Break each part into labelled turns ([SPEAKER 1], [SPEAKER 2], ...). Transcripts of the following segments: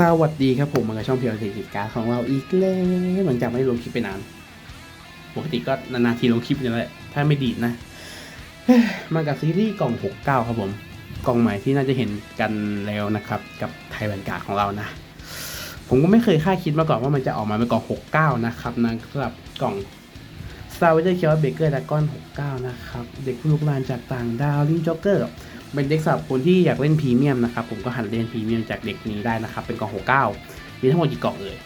[SPEAKER 1] สวัสดีครับผมมากับช่องเพียวสิกิจการของเราอีกแล้วหลังจากไม่ลงคลิปไปนาน ปกติก็นานๆทีลงคลิปนี่แหละถ้าไม่ดีดนะ มากับซีรีส์กล่อง 69 ครับผม กล่องใหม่ที่น่าจะเห็นกันแล้วนะครับ กับไทยแวนการ์ของเรานะ ผมก็ไม่เคยคาดคิดมาก่อนว่ามันจะออกมาเป็นกล่อง 69 นะครับนะสำหรับกล่อง Star Wars เคียวเบเกอร์ดากอน69 นะครับ เด็กผู้ลุกลานจากต่างดาวลิงจ็อกเกอร์ เป็นเด็กสำหรับคนที่อยากเล่นพรีเมียมนะครับผมก็หันเล่นพรีเมียมจากเด็กนี้ได้นะครับ เป็นกล่อง69มีทั้งหมดกี่กล่องเอ่ย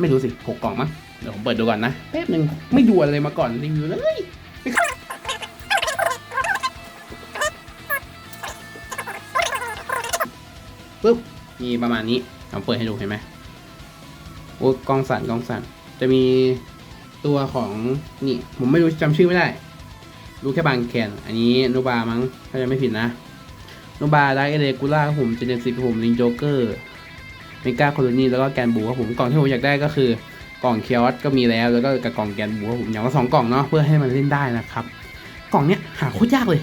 [SPEAKER 1] ไม่รู้สิ6กกล่องมั้งเดี๋ยวผมเปิดดูก่อนนะแป๊บหนึ่งไม่ดูอะไรมาก่อนรีวิวเลยปุ๊บมีประมาณนี้ผมเปิดให้ดูเห็นไหมโอ้กล้องสั่นกล้องสั่นจะมีตัวของนี่ผมไม่รู้จำชื่อไม่ได้ รู้แค่บางแคนอันนี้นูบามั้งถ้าจะไม่ผิดนะ นูบาไดเอเลกูล่าครับผมเจเนซิครับผมลิงโจเกอร์เมกาโคโลนีแล้วก็แกนบูครับผมกล่องที่ผมอยากได้ก็คือกล่องเคียสก็มีแล้วแล้วก็กับกล่องแกนบูครับผมอย่างละสองกล่องเนาะเพื่อให้มันเล่นได้นะครับ กล่องเนี้ยหาโคตรยากเลย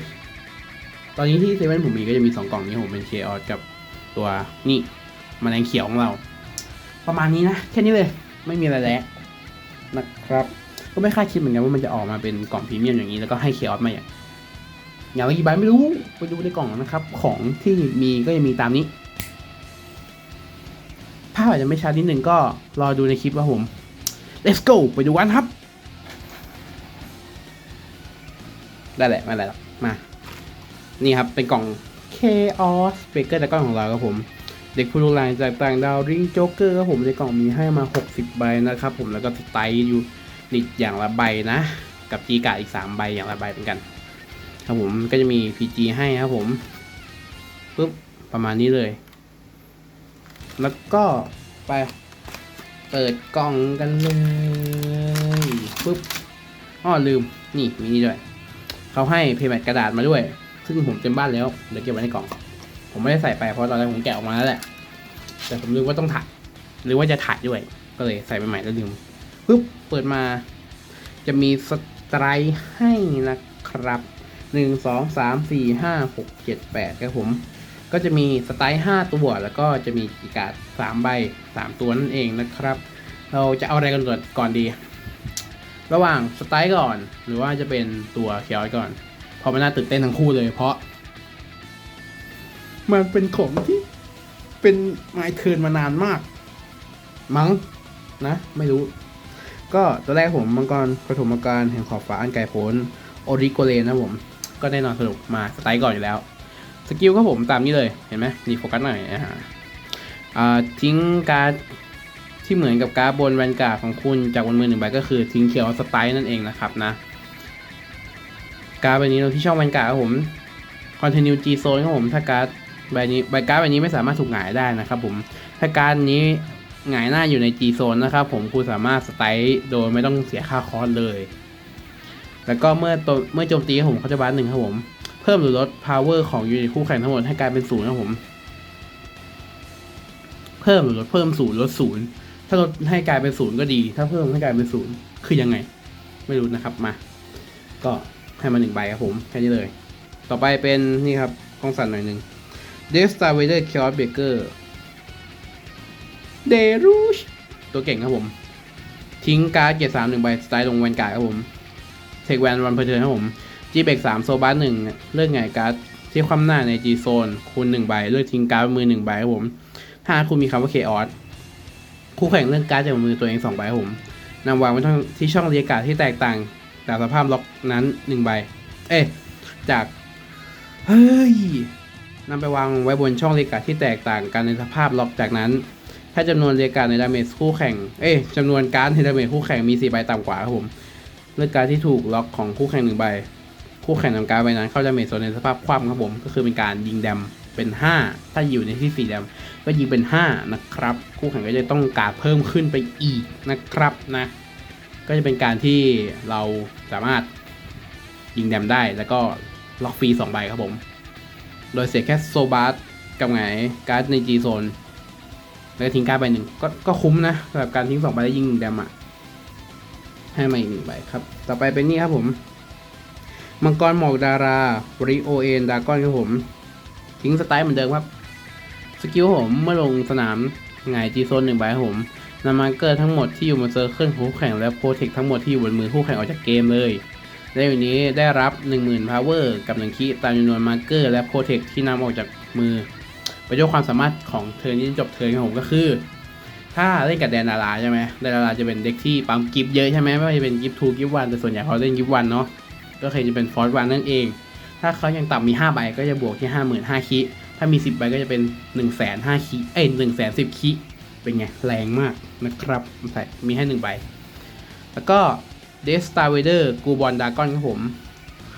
[SPEAKER 1] ตอนนี้ที่เซเว่นผมมีก็จะมีสองกล่องนี้ผมเป็นเคียสกับตัวนี่มแมลงเขียวของเรา ประมาณนี้นะแค่นี้เลยไม่มีอะไรแล้วนะครับ ก็ไม่คาดคิดเหมือนกันว่ามันจะออกมาเป็นกล่องพรีเมียมอย่างนี้แล้วก็ให้เคียสมาอย่าง อย่างละกี่ใบไม่รู้ไปดูในกล่องนะครับ ของที่มีก็จะมีตามนี้ภาพอาจจะไม่ชัดนิดนึงก็รอดูในคลิปว่าผม let's go ไปดูกันครับ ได้แหละไม่เป็นไรหรอกมา นี่ครับ เป็นกล่อง Chaos Baker แต่ก้อนของเราครับผม เด็กผู้รู้ลายจากต่างดาวริงโจ๊กเกอร์ครับผมในกล่องมีให้มา 60 ใบนะครับผมแล้วก็สไตล์อยู่นิดอย่างละใบนะ กับจีกาอีก 3 ใบอย่างละใบเหมือนกัน ครับผมก็จะมี PG ให้ครับผมปุ๊บประมาณนี้เลย แล้วก็ไปเปิดกล่องกันเลยปุ๊บอ้อลืมนี่มีนี่ด้วยเขาให้เพย์แมทกระดาษมาด้วย ซึ่งผมเต็มบ้านแล้วเดี๋ยวเก็บไว้ในกล่อง ผมไม่ได้ใส่ไปเพราะตอนแรกผมแกะออกมาแล้วแหละ แต่ผมลืมว่าต้องถ่ายหรือว่าจะถ่ายด้วย ก็เลยใส่ไปใหม่แล้วลืมปุ๊บเปิดมา จะมีสไตร์ให้นะครับ หนึ่งสองสามสี่ห้าหกเจ็ดแปดครับผม ก็จะมีสไตล์ห้าตัว แล้วก็จะมีกีการ์ดสามใบสามตัวนั่นเองนะครับ เราจะเอาอะไรกันก่อนดี ระหว่างสไตล์ก่อน หรือว่าจะเป็นตัวเคียวก่อนพราะมันน่าตื่นเต้นทั้งคู่เลยเพราะ มันเป็นของที่เป็นไมเทิร์นมานานมาก มั้งนะ ไม่รู้ ก็ตัวแรกผมมังกรปฐมการแห่งขอบฟ้าอันไกลโพ้นโอริโกเลนนะผม ก็แน่นอนสนุกมาสไตล์ก่อนอยู่แล้ว สกิลก็ผมตามนี้เลยเห็นไหมนี่โฟกัสหน่อยนะฮะอ่าทิ้งการ์ดที่เหมือนกับการ์ดบนแวนการ์ดของคุณจากบนมือหนึ่งใบก็คือทิ้งเขียวสไตล์นั่นเองนะครับนะการ์ดใบนี้เราที่ช่องแวนการ์ดครับผม Continue G Zone ครับผมถ้าการ์ดใบนี้ใบการ์ดใบนี้ไม่สามารถถูกหงายได้นะครับผมถ้าการ์ดนี้หงายหน้าอยู่ใน G Zone นะครับผมคุณสามารถสไตล์โดยไม่ต้องเสียค่าคอร์สเลย แล้วก็เมื่อตัวเมื่อโจมตีครับผมเขาจะบัสหนึ่งครับผม เพิ่มหรือลด power ของยูนิตคู่แข่งทั้งหมดให้กลายเป็นศูนย์นะครับผม เพิ่มหรือลดเพิ่มศูนย์ลดศูนย์ถ้าลดให้กลายเป็นศูนย์ก็ดี ถ้าเพิ่มให้กลายเป็นศูนย์คือยังไง ไม่รู้นะครับมา ก็ให้มาหนึ่งใบครับผมแค่นี้เลย ต่อไปเป็นนี่ครับกองสั่นหน่อยหนึ่ง d e a t Star Vader Chaos Breaker เดรูชตัวเก่งครับผม ทิ้งการ์ดเกียร์สามหนึ่งใบสไตล์ลงแวนการ์ดครับผม ทคแวนวันเพอร์เทิร์นครับผม G เบกสามโซบัสหนึ่งเลือกไงการ์ดที่คว่ำหน้าใน G โซนคูณหนึ่งใบ เลือกทิ้งการ์ดมือหนึ่งใบครับผมถ้าคุณมีคำว่า Chaos คู่แข่งเลือกการ์ดจากมือตัวเองสองใบครับผมนำวางไว้ที่ช่องเรียกการที่แตกต่างจากสภาพล็อกนั้นหนึ่งใบ เอ๊ะจากเฮ้ยนำไปวางไว้บนช่องเรียการที่แตกต่างกันในสภาพล็อกจากนั้น ถ้าจำนวนเรียการในดาเมจคู่แข่ง เอ้ยจำนวนการ์ดในดาเมจคู่แข่งมีสี่ใบต่ำกว่าครับผม เลือกการที่ถูกล็อกของคู่แข่งหนึ่งใบ คู่แข่งนำการใบนั้นเข้าดาเมจโซนในสภาพคว่ำครับผม ก็คือเป็นการยิงแดมเป็น 5 ถ้าอยู่ในที่สี่แดม ก็ยิงเป็น 5 นะครับ คู่แข่งก็จะต้องการเพิ่มขึ้นไปอีกนะครับนะ ก็จะเป็นการที่เราสามารถยิงแดมได้แล้วก็ล็อกฟรี2ใบครับผม โดยเสียแค่โซบาร์กับไงการ์ดใน G โซนแล้วทิ้งการ์ดใบหนึ่งก็ก็คุ้มนะสำหรับการทิ้งสองใบแล้วยิงแดมอะ ให้มาอีกหนึ่งใบครับ ต่อไปเป็นนี่ครับผม มังกรหมอกดาราริโอเอนดากอนครับผม ทิ้งสไตล์เหมือนเดิมครับ สกิลผมเมื่อลงสนามหงายจีโซนหนึ่งใบครับผมนำมาร์เกอร์ทั้งหมดที่อยู่บนเซอร์เคิลของคู่แข่งและโปรเทคทั้งหมดที่อยู่บนมือคู่แข่งออกจากเกมเลยและอยู่นี้ได้รับ 10,000 power กับ1คีตามจำนวนมาร์เกอร์และโปรเทคที่นำออกจากมือไปด้วยความสามารถของเทิร์นที่จบเทิร์นของผมก็คือ ถ้าเล่นกับแดนดาราใช่ไหมแดนดาราจะเป็นเด็กที่ปั๊มกิฟต์เยอะใช่ไหมไม่ว่าจะเป็นกิฟต์ทูกิฟต์วันแต่ส่วนใหญ่เขาเล่นกิฟต์วันเนาะก็เคยจะเป็นฟอร์สวันนั่นเอง ถ้าเขายังต่ำมี5ใบก็จะบวกที่5 5 0 0 0คิถ้ามี 10ใบก็จะเป็น1 5 0 0 0 0คิเอ้ย1 1 0 0 0คิเป็นไงแรงมากนะครับใส่มีให้1ใบแล้วก็เดสตาร์เวเดอร์กูบอลดากอนครับผม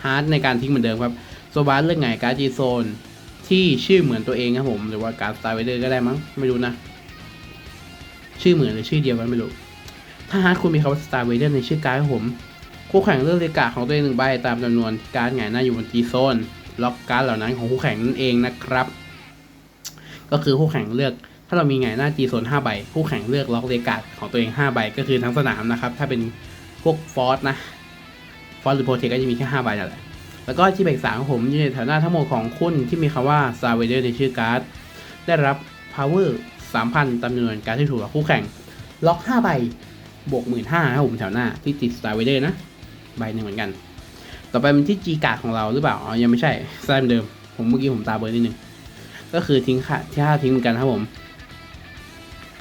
[SPEAKER 1] ฮาร์ดในการทิ้งเหมือนเดิมครับโซบาสเลือกไงการ์ดจีโซนที่ชื่อเหมือนตัวเองครับผมหรือว่าการ์ดสตาร์เวเดอร์ก็ได้มั้งไม่รู้นะ ชื่อเหมือนหรือชื่อเดียวกันไม่รู้ ถ้าฮาร์ดคุณมีคำว่าสตาร์เวเดอร์ในชื่อการ์ดผมคู่แข่งเลือกเลกาของตัวเองหนึ่งใบตามจำนวนการ์ดหงายหน้าอยู่บนจีโซนล็อกการ์ดเหล่านั้นของคู่แข่งนั่นเองนะครับ ก็คือคู่แข่งเลือก ถ้าเรามีหงายหน้าจีโซน5ใบคู่แข่งเลือกล็อกเลกาของตัวเอง5ใบก็คือทั้งสนามนะครับ ถ้าเป็นพวกฟอสนะฟอสหรือโปรเทคก็จะมีแค่5ใบนั่นแหละแล้วก็ที่เบรกสามของผมอยู่ในแถวหน้าทั้งหมดของคุณที่มีคำว่า Star Vader ในชื่อการ์ดได้รับ power 3,000ตามจำนวนการที่ถูกกับคู่แข่ง ล็อก 5 ใบ บวก 15,000ครับผมแถวหน้าที่ติด Star Vader นะ ใบหนึ่งเหมือนกัน ต่อไปเป็นที่ G การ์ดของเราหรือเปล่า อ๋อ ยังไม่ใช่ใช่เหมือนเดิม ผมเมื่อกี้ผมตาเบลอร์นิดนึง ก็คือทิ้งค่ะที่ห้าทิ้งเหมือนกันครับผม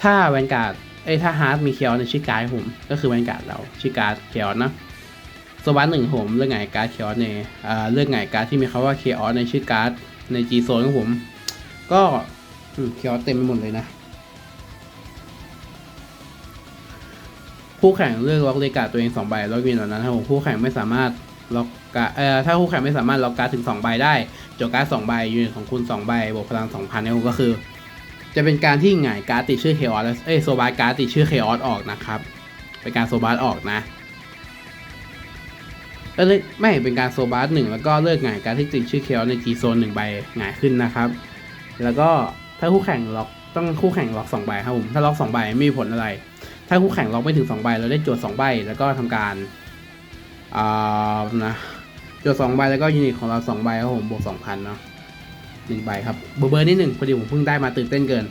[SPEAKER 1] ถ้าแวนการ์ด เอ้ย ถ้าฮาร์ดมีเคียวในชื่อการ์ดผม ก็คือแวนการ์ดเรา ชื่อการ์ดเคียวนะสวัสดหนึ่งผมเลือกไงการ์ดเคียวในอ่าเลือกไงการ์ดที่มีคำว่าเคียวในชื่อการ์ดใน G โซนของผม ก็เคียวเต็มไปหมดเลยนะ คู่แข่งเลือกล็อกเลกาตัวเองสองใบล็อกวินแบบนั้นครับผมคู่แข่งไม่สามารถล็อกกาเอ่อถ้าคู่แข่งไม่สามารถล็อกการ์ดถึงสองใบได้จดการ์ดสองใบยูนิตของคุณสองใบบวกพลังสองพันเนี่ยผมก็คือ จะเป็นการที่หงายการ์ดติดชื่อเคออสเอ้ยโซบาร์การ์ดติดชื่อเคออสออกนะครับเป็นการโซบาร์ออกนะเอ้ยไม่เป็นการโซบาร์หนึ่งแล้วก็เลือกหงายการ์ดที่ติดชื่อเคออสในทีโซนหนึ่งใบหงายขึ้นนะครับ แล้วก็ถ้าคู่แข่งล็อกต้องคู่แข่งล็อกสองใบครับผมถ้าล็อกสองใบไม่มีผลอะไร ถ้าคู่แข่งล็อกไม่ถึง2ใบเราได้โจทย์2ใบแล้วก็ทำการอ่านะโจทย์2ใบแล้วก็ยูนิตของเรา2ใบครับผมบวก2,000เนาะหนึ่งใบครับเบอร์เบอร์นิดหนึ่งพอดีผมเพิ่งได้มาตื่นเต้นเกิน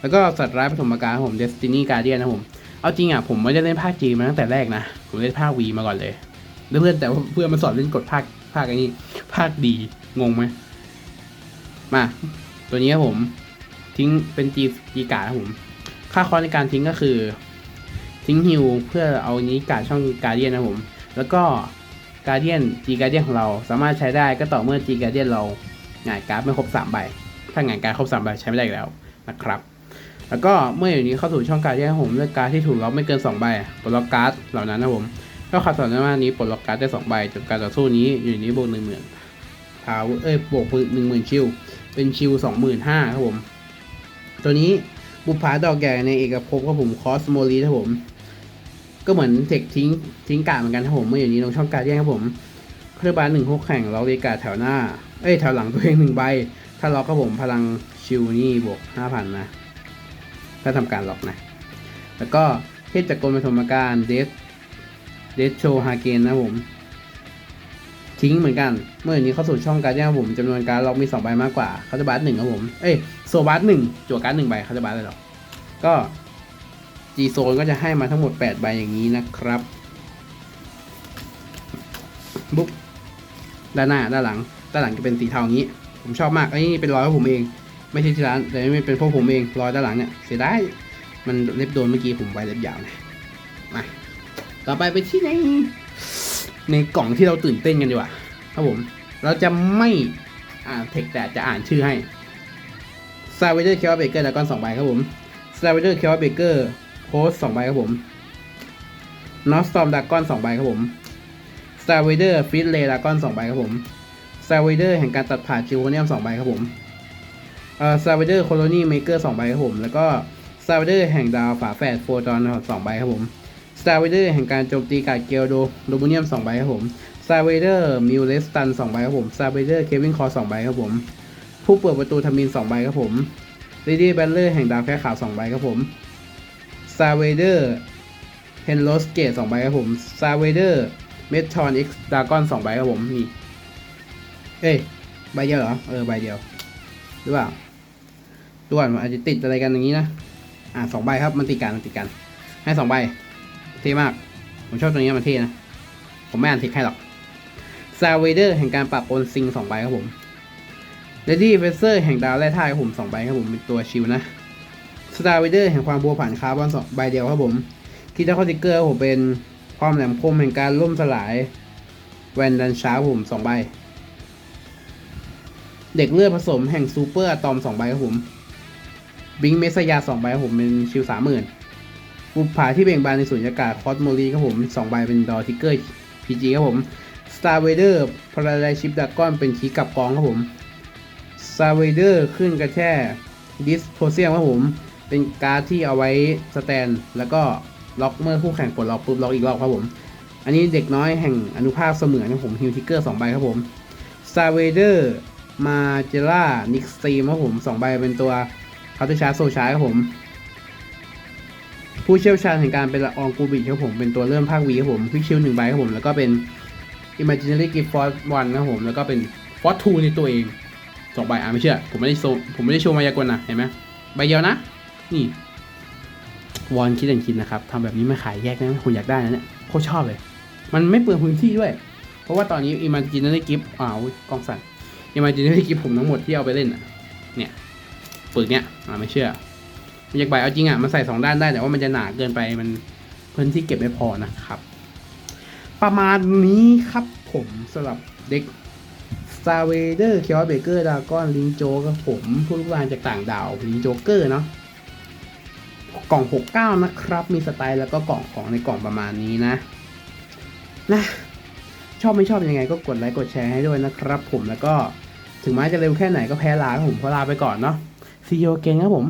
[SPEAKER 1] แล้วก็สัตว์ร้ายปฐมกาลครับผม Destiny Guardian นะผมเอาจริงอะผมไม่ได้เล่นภาคจีมาตั้งแต่แรกนะผมเล่นภาควีมาก่อนเลยเพื่อนแต่ว่าเพื่อนมาสอนเล่นกดภาคภาคอ้นี้ ภาคดีงงไหมมา ตัวนี้ครับผม ทิ้งเป็นจีจีกาครับผม ค่าคอสในการทิ้งก็คือ ทิ้งฮิวเพื่อเอานี้กาดช่องการเดียนนะผม แล้วก็การเดียนจีการเดียนของเราสามารถใช้ได้ก็ต่อเมื่อจีการเดียนเราหงายการ์ดไม่ครบ3ใบถ้าหงายการ์ดครบ3ใบใช้ไม่ได้แล้วนะครับแล้วก็เมื่ออยู่นี้เข้าสู่ช่องการเดียนผมเลือกการ์ดที่ถูกล็อกไม่เกิน2ใบปลดล็อกการ์ดเหล่านั้นนะผมก็ขัดสอนหน้านี้ปลดล็อกการ์ดได้2ใบจบการต่อสู้นี้อยู่นี้บวกหนึ่งหมื่นพาวเอ้ยบวกหนึ่งหมื่นชิวเป็นชิวสองหมื่นห้าครับผม ตัวนี้บุปผาดอกใหญ่ในเอกภพครับผมคอสโมลีครับผม ก็เหมือนเทคทิ้งทิ้งกาดเหมือนกันครับผมเมื่ออย่างนี้ลงช่องการแยกครับผมเครื่องบาลหนึ่งหกแข่งล็อกเรกาแถวหน้า เอ้ยแถวหลังตัวเองหนึ่งใบ ถ้าล็อกครับผมพลังชิวนี่บวกห้าพันนะ ถ้าทำการล็อกนะ แล้วก็เทพจักรกลปฐมการเดสเดสโชฮาเกนนะผม ทิ้งเหมือนกัน เมื่ออย่างนี้เข้าสู่ช่องการแยกครับผมจำนวนการล็อกมีสองใบมากกว่าเขาจะบัสหนึ่งครับผม เอ้ยโซบัสหนึ่งจั่วการ์ดหนึ่งใบเขาจะบัสเลยหรอ ก็ G โซนก็จะให้มาทั้งหมด 8 ใบอย่างนี้นะครับบุ๊บด้านหน้าด้านหลัง ด้านหลังจะเป็นสีเทาอย่างนี้ ผมชอบมากไอันนี้เป็นรอยของผมเอง ไม่ใช่ที่ร้านแต่ไม่เป็นพวกผมเองรอยด้านหลังเนี่ยเสียดายมันเล็บโดนเมื่อกี้ผมไว้เล็บยาวนะมาต่อไปไปที่ในในกล่องที่เราตื่นเต้นกันดีกว่าครับผม เราจะไม่อ่านเทคแต่จะอ่านชื่อให้ซาเวเดอร์เคียวเบเกอร์แล้วก็สองใบครับผมสตาเวเดอร์เคียวเบเกอร์ โพสสองใบครับผมนอสตอมดากอนสองใบครับผมสตาร์เวเดอร์ฟิตเลดากอนสองใบครับผมสตาร์เวเดอร์แห่งการตัดผ่าจิวโคเนียมสองใบครับผมเอ่อสตาร์เวเดอร์โคโลนีเมเกอร์สองใบครับผมแล้วก็สตาร์เวเดอร์แห่งดาวฝาแฝดโฟตอนสองใบครับผมสตาร์เวเดอร์แห่งการโจมตีกาดเกลโดโดบูเนียมสองใบครับผมสตาร์เวเดอร์มิวเลสตันสองใบครับผมสตาร์เวเดอร์เควินคอสองใบครับผมผู้เปิดประตูทมินสองใบครับผม l ีดี้แบลเลอร์แห่งดาวแค่ขาวสองใบครับผม s t a r v a d e r เฮนโรสเกตสองใบครับผม s t a r v a d e r เมทรอน X ดากอนสองใบครับผมนี่เอ้ยใบเดียวเหรอ เออใบเดียว หรือเปล่าด่วนอาจจะติดอะไรกันอย่างนี้นะ อ่าสองใบครับมันติดกันมันติดกัน ให้สองใบเท่มาก ผมชอบตัวนี้มันเท่นะ ผมไม่อ่านทิกให้หรอกซาเวเดอร์แห่งการปรับโอนซิงสองใบครับผมเดดี้เวเซอร์แห่งดาวแร่ธาตุครับผมสองใบครับผมเป็นตัวชิวนะ สตาร์เวเดอร์แห่งความบัวผ่านคาร์บอนสองใบเดียวครับผมคิดว่าคอติกเกอร์ผมเป็นความแหลมคมแห่งการล่มสลาย แวนดันชารับผมสองใบ เด็กเลือดผสมแห่งซูเปอร์อะตอมสองใบครับผมบิงเมสยาสองใบครับผมเป็นชิวสามหมื่นบุปผาที่เบ่งบานในสุญญากาศคอสโมลีครับผมสองใบเป็นดอทิกเกอร์พีจีครับผมสตาร์เวเดอร์พาราไดชิปดากอนเป็นคีกับกองครับผมสตาร์เวเดอร์ขึ้นกระแช่ดิสโพเซียมครับผม เป็นการ์ดที่เอาไว้สแตน แล้วก็ล็อกเมื่อคู่แข่งปลดล็อกปุ๊บล็อกอีกรอบครับผม อันนี้เด็กน้อยแห่งอนุภาคเสมือนครับผมฮิวทิกเกอร์สองใบครับผมสตาเวเดอร์มาเจล่านิกสตีมครับผมสองใบเป็นตัวคาร์ตชาร์โซชาร์ครับผม ผู้เชี่ยวชาญแห่งการเป็นละอองกูบิครับผมเป็นตัวเริ่มภาควีครับผมพิกชิลหนึ่งใบครับผมแล้วก็เป็น Imaginary Gift Force 1ครับผมแล้วก็เป็น Force 2ในตัวเองสองใบอะไม่เชื่อผมไม่ได้โชว์ผมไม่ได้โชว์มายากลนะเห็นไหมใบเดียวนะ นี่วอนคิดแอนคิดนะครับทำแบบนี้มาขายแยกนะคุณอยากได้นะเนี่ยโคตรชอบเลย มันไม่เปลืองพื้นที่ด้วย เพราะว่าตอนนี้ Imaginary Gift อ้าวกองสั่น Imaginary Gift ผมทั้งหมดที่เอาไปเล่นอะเนี่ยปึกเนี่ยอ่าไม่เชื่อมันอยากใบเอาจริงอะมันใส่สองด้านได้แต่ว่ามันจะหนาเกินไปมันพื้นที่เก็บไม่พอนะครับ ประมาณนี้ครับผมสำหรับเด็ก Star Vader เคียวเบเกอร์ดากอนลิงโจกับผมผู้ลูกหลานจากต่างดาวลิงโจเกอร์เนาะ กล่อง 69 นะครับ มีสไตล์แล้วก็กล่องของในกล่องประมาณนี้นะนะชอบไม่ชอบยังไงก็กดไลค์กดแชร์ให้ด้วยนะครับผมแล้วก็ถึงแม้จะเร็วแค่ไหนก็แพ้ลาครับผมเพราะลาไปก่อนเนาะซีโอเกงครับผม